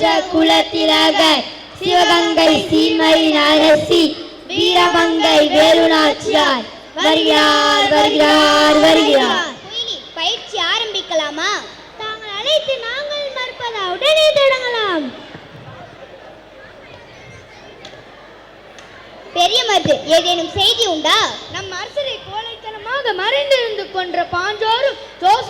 குலத்திலக சிவகங்கை சீமையின் அரசி வீரமங்கை வேலுநாச்சியார். வருகிறார் வருகிறார் வருகிறார். குயிலி பயிற்சி ஆரம்பிக்கலாமா? தாங்கள் அழைத்து நாங்கள் மறுப்பதா? உடனே தொடங்கலாம். பெரிய மருது ஏதேனும் செய்தி உண்டா? நம் அரசரை கோழைத்தனமாக மறைந்திருந்து கொன்ற பாஞ்சாரும் ஜோசப்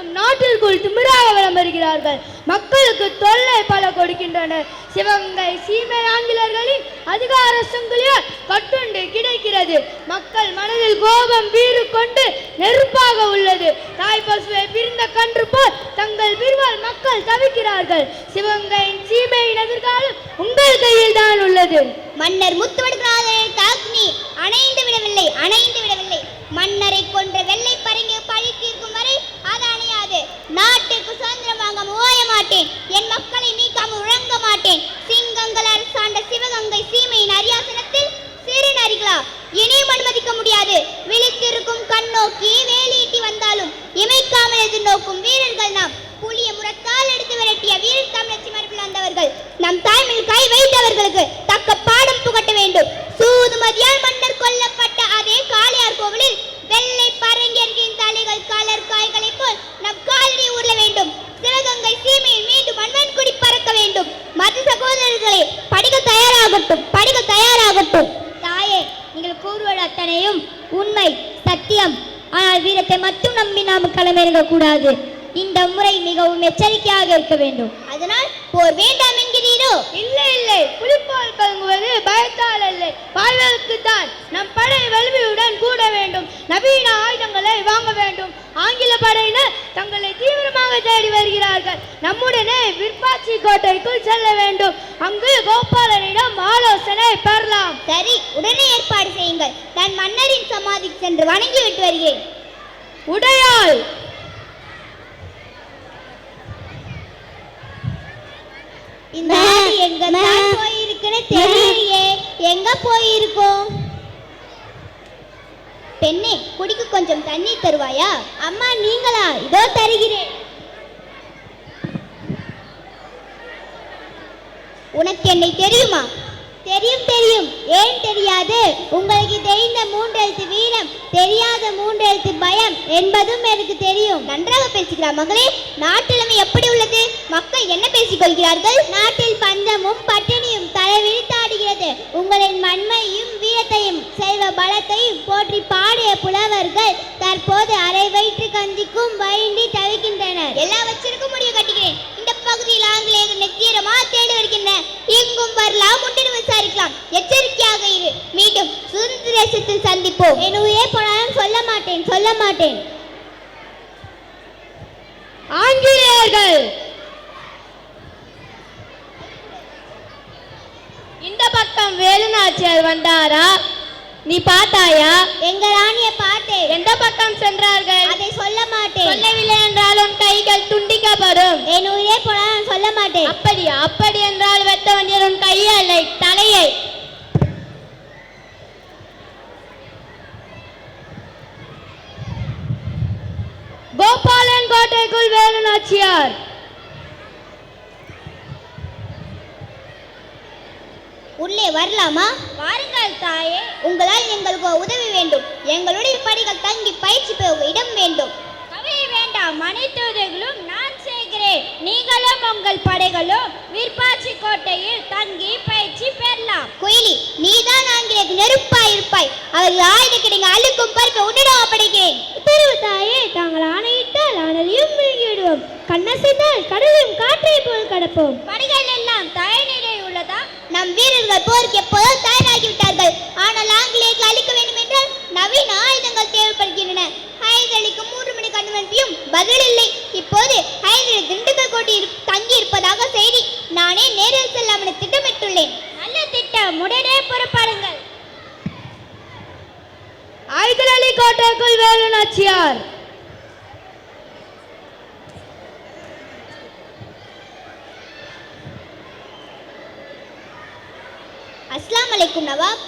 ஸ்மித்தும் நாட்டிற்குள் திமிராக வலம் வருகிறார்கள் மக்களுக்கு தொல்லை பல கொடுக்கின்றனர். சிவகங்கை சீமை ஆங்கிலர்களின் அதிகார சங்கிலியால் கட்டுண்டு கிடைக்கிறது. மக்கள் மனதில் கோபம் வீறு கொண்டு நெருப்பாக உள்ளது. தாய் பசுவை பிரிந்த கன்று போல் தங்கள் பிரிவால் மக்கள் தவிக்கிறார்கள். சிவகங்கையின் சீமையின் எதிர்காலம் உங்கள் கையில் தான் உள்ளது. மன்னர் முத்துவடுகிறாரே அக்னி அணைந்து விடவில்லை அணைந்து விடவில்லை. மன்னரை கொன்ற வெள்ளை நோக்கி வேலியிட்டி வந்தாலும் இமைக்காமல் எதிர்நோக்கும் வீரர்கள் நாம். புலிய முரத்தால் எடுத்து விரட்டிய வீரர் தமிழச்சி மரபில் வந்தவர்கள் நம் தாய்மையில் கை வைத்தவர்களுக்கு தக்க பாடம் புகட்ட வேண்டும். சூதுமதியால் மன்னர் கொல்லப்பட்ட அதே காளையார் கோவிலில் வெள்ளை பரங்கியர்களின் தலைகள் கலர் காய் போல் நம் காலடி ஊர்ல வேண்டும் சிவகங்கை சீமையில் மீண்டும் அன்வன்குடி பறக்க வேண்டும் மத சகோதரர்களே படிக்க தயாராகட்டும் படிக்க தயாராகட்டும் தாயே நீங்கள் கூறுவது அத்தனையும் உண்மை சத்தியம் ஆனால் வீரத்தை மட்டும் நம்பி நாம் களமிறங்க கூடாது இந்த முறை மிகவும் எச்சரிக்கையாக இருக்க வேண்டும். அதனால் போர் வேண்டாம் என்கிறீரோ? இல்லை இல்லை. புலிப்பால் கலங்குவது பயத்தால் இல்லை வாழ்வதற்கு தான் நம் படை வலிமையுடன் கூட வேண்டும். நவீன ஆயுதங்களை வாங்க வேண்டும். ஆங்கில படையினர் தங்களை தீவிரமாக தேடி வருகிறார்கள். நம்முடனே விற்பாச்சி கோட்டைக்குள் செல்ல வேண்டும். அங்கு கோபாலனிடம் ஆலோசனை பெறலாம். சரி உடனே ஏற்பாடு செய்யுங்கள். நான் மன்னரின் சமாதிக்கு சென்று வணங்கி விட்டு வருகிறேன். உடையாள். இந்த எங்க தான் போயிருக்குன்னு தெரியலையே. எங்க போயிருக்கோம்? பெண்ணே குடிக்க கொஞ்சம் தண்ணி தருவாயா? அம்மா நீங்களா? இதோ தருகிறேன். உனக்கு என்னை தெரியுமா? தெரியும் தெரியும். ஏன் தெரியாது? உங்களுக்கு தெரிந்த மூன்றெழுத்து வீரம் தெரியாத மூன்றெழுத்து பயம் என்பதும் எனக்கு தெரியும். நன்றாக பேசுகிறார் மகளே நாட்டிலமை எப்படி உள்ளது? மக்கள் என்ன பேசிக் கொள்கிறார்கள்? நாட்டில் பஞ்சமும் பட்டினியும் தலை விழுத்தாடுகிறது உங்களின் மண்மையும் வீரத்தையும் செல்வ பலத்தையும் போற்றி பாடிய புலவர்கள் தற்போது அரை வயிற்று கஞ்சிக்கும் வயின்றி தவிக்கின்றனர். எல்லாவற்றிற்கும் முடிவு கட்டுகிறேன். இந்த பகுதியில் ஆங்கிலேயர்கள் நெத்தீரமா தேடி வருகின்றன. எங்கும் வரலாம் முன்னிட்டு விசாரிக்கலாம். எச்சரிக்கையாக இரு. மீண்டும் சுதந்திர தேசத்தில் சந்திப்போம். என் உயிரே போனாலும் சொல்ல மாட்டேன் சொல்ல மாட்டேன். ஆங்கிலேயர்கள்! இந்த பக்கம் வேலுநாச்சியார் வந்தாரா? நீ பார்த்தாயா? எங்க ராணிய பார்த்தேன். எந்த பக்கம் சென்றார்கள்? அதை சொல்ல மாட்டேன். துண்டிக்கப்படும் என் உயிரே போனாலும் சொல்ல மாட்டேன். அப்படியா அப்படி என்றால் வெட்ட வேண்டியது உன் கையை தலையை. கோபாலன் கோட்டைக்குள் வேலு நாச்சியார். உள்ளே வரலாமா? வாருங்கள் தாயே. உங்களால் எங்களுக்கு உதவி வேண்டும். எங்களுடைய படிகள் தங்கி பயிற்சி பெற இடம் வேண்டும். கவலை வேண்டாம் அனைத்து உதவிகளும் நீங்களும் உங்கள் படைகளும் விற்பாச்சி கோட்டையில் தங்கி பயிற்சி பெறலாம். குயிலி நீதான் ஆங்கிலேயருக்கு நெருப்பாய் இருப்பாய். அவர்கள் ஆயுத கிடைங்க அழுக்கும் பருப்பை உன்னிடம் ஒப்படைக்கிறேன் உத்தரவு தாயே தாங்கள் ஆணையிட்டால் அனலையும் விழுங்கிவிடுவோம். கண்ணசைத்தால் கடலையும் காற்றை போல் கடப்போம். படைகள் எல்லாம் தயார்நிலை உள்ளதா? நம் வீரர்கள் போருக்கு எப்போதோ தயாராகி விட்டார்கள் ஆனால் ஆங்கிலேயர்கள் அழிக்க வேண்டும் என்றால் நவீன ஆயுதங்கள் தேவைப்படுகின்றன ஹைதருக்கு மூன்று மணிக்கு அனுமதியும் பதில் இல்லை இப்போது ஹைதரில் திண்டுக்கல் கோட்டை தங்கி இருப்பதாக செய்தி நானே நேரில் செல்லாமல் திட்டமிட்டுள்ளேன் நல்ல திட்டம். உடனே புறப்பாடுங்கள். ஐதர் அலி கோட்டைக்குள் வேலு நாச்சியார். அஸ்லாம் அலைக்கும் நவாப்.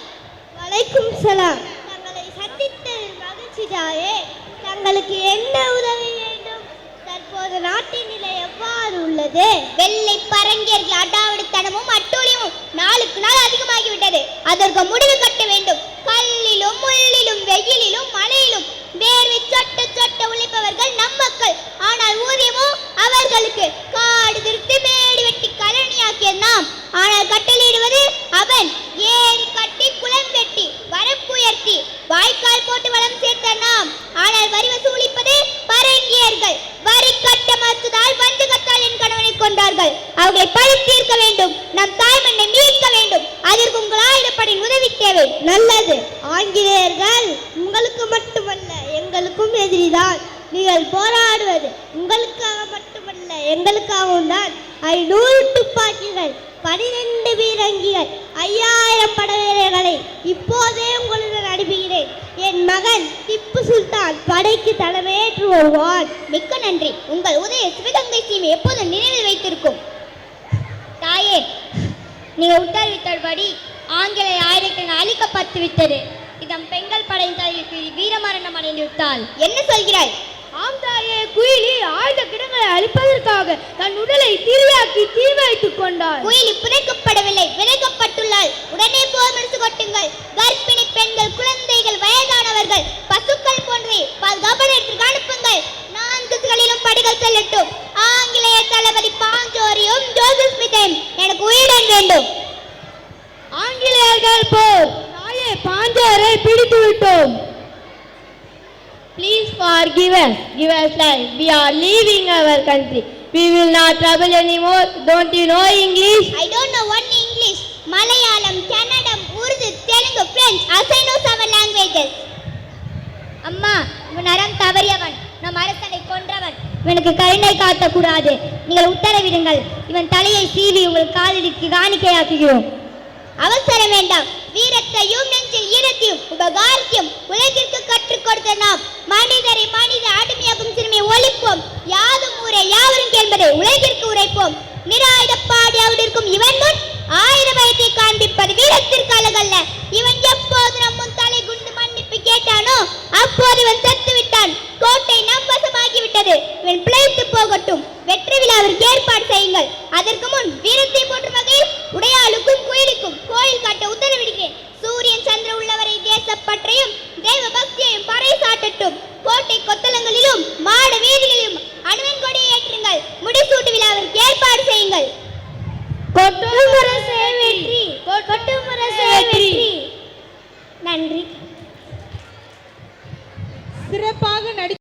வலைக்கும் சலாம். தங்களை சந்தித்ததில் மகிழ்ச்சி தாயே தங்களுக்கு என்ன உதவி உள்ளது. வெள்ளை பரங்கியர்கள் அடாவடித்தனமும் அட்டூழியமும் நாளுக்கு நாள் அதிகமாகிவிட்டது. அதற்கு முடிவு கட்ட வேண்டும். கல்லிலும் முள்ளிலும் வெயிலிலும் மழையிலும். வேர்வை சொட்ட சொட்ட உழைப்பவர்கள் நம் மக்கள். ஆனால் ஊதியமோ? அவர்களுக்கு. காடு திருத்தி மேடு வெட்டி கலனியாக்கிய நாம். ஆனால் கட்டளையிடுவது அவன். ஏறி கட்டி குளம் வெட்டி வரப்புயர்த்தி வாய்க்கால் போட்டு வளம் சேர்த்த நாம். ஆனால் வரி வசூலிப்பது பரங்கியர்கள் வரி கட்ட மறுத்ததால் வஞ்சகத்தால் என் கணவனை கொண்டார்கள். அவர்களை பழி தீர்க்க வேண்டும். நம் தாய்மண்ணை மீட்க வேண்டும். அதற்கு உங்கள் ஆயுதப்படையின் உதவி தேவை. நல்லது. ஆங்கிலேயர்கள் உங்களுக்கு மட்டுமல்ல எங்களுக்கும் எதிரிதான். நீங்கள் போராடுவது உங்களுக்காக மட்டுமல்ல எங்களுக்காகவும் தான். ஐநூறு துப்பாக்கிகள் பனிரெண்டு பீரங்கிகள் ஐயாயிரம் படை வீரர்களை இப்போதே உங்களுடன் அனுப்புகிறேன். என் மகன் திப்பு சுல்தான் படைக்கு தலைமையேற்று வருவான் மிக்க நன்றி. உங்கள் உதய சிவகங்கை சீமை எப்போதும் நினைவில் வைத்திருக்கும். தாயே நீங்கள் உத்தரவிட்டபடி ஆங்கிலேய ஆயிரக்கண அழிக்கப்பட்டு விட்டது இதன் பெண்கள் படையின் தலைவிக்கு வீரமரணம் அடைந்து விட்டால் என்ன சொல்கிறாய் ஆம் தாயே குயிலி ஆயுத கிடங்களை அழிப்பதற்காக தன் உடலை தீவியாக்கி தீ வைத்துக் கொண்டாள். குயிலி புதைக்கப்படவில்லை விதைக்கப்பட்டுள்ளால் உடனே போர் முடிச்சு கொட்டுங்கள். கர்ப்பிணி பெண்கள் குழந்தைகள் வயதானவர்கள் பசுக்கள் போன்றே பாதுகாப்பதற்கு அனுப்புங்கள். நான்கு திசைகளிலும் படிகள் செல்லட்டும். ஆங்கிலேய தளபதி பாஞ்சோரியும் ஜோசப் ஸ்மித்தையும் எனக்கு உயிருடன் வேண்டும். ஆங்கிலேயர்கள் போர். தாயே பாஞ்சாரை பிடித்து விட்டோம். Please forgive us, give us life. We are leaving our country. We will not trouble anymore. Don't you know English? I don't know only English, Malayalam, Kannadam, Urdu, Telugu, French, as I know seven languages. அம்மா இவன் அறம் தவறியவன் நம் அரசனை கொன்றவன் இவனுக்கு கருணை காட்டக்கூடாது நீங்கள் உத்தரவிடுங்கள் இவன் தலையை சீவி உங்கள் காதலிக்கு காணிக்கையாக்குகிறோம் அவசரம் வேண்டாம் வீரத்தையும் நெஞ்சில் ஈரத்தையும் உபகாரத்தையும் உலகிற்கு கற்றுக் கொடுத்த நாம். மனிதரை மனித அடிமையாகும் சிறுமை ஒழிப்போம். யாதும் ஊரை யாவரும் என்பதை உலகிற்கு உரைப்போம். நிராயுதப்பாடி இருக்கும் இவன் முன் ஆயிரம் பயத்தை காண்பிப்பது வீரத்திற்கு அழகல்ல. இவன் எப்போது நம் தலை குண்டு மன்னிப்பு கேட்டானோ அப்போது இவன் செத்து விட்டான் கோட்டை நம் வசமாகி விட்டது இவன் பிழைத்து போகட்டும். வெற்றி விழாவிற்கு ஏற்பாடு செய்யுங்கள். அதற்கு முன் வீரத்தை போற்றும் வகையில் உடையாளுக்கும் குயிலுக்கும் கோயில் காட்ட உத்தரவிடுகிறேன். சூரியன் சந்திர உள்ளவரை தேசப்பற்றையும் தேவ பக்தியையும் பறைசாட்டட்டும். கோட்டை கொத்தலங்களிலும்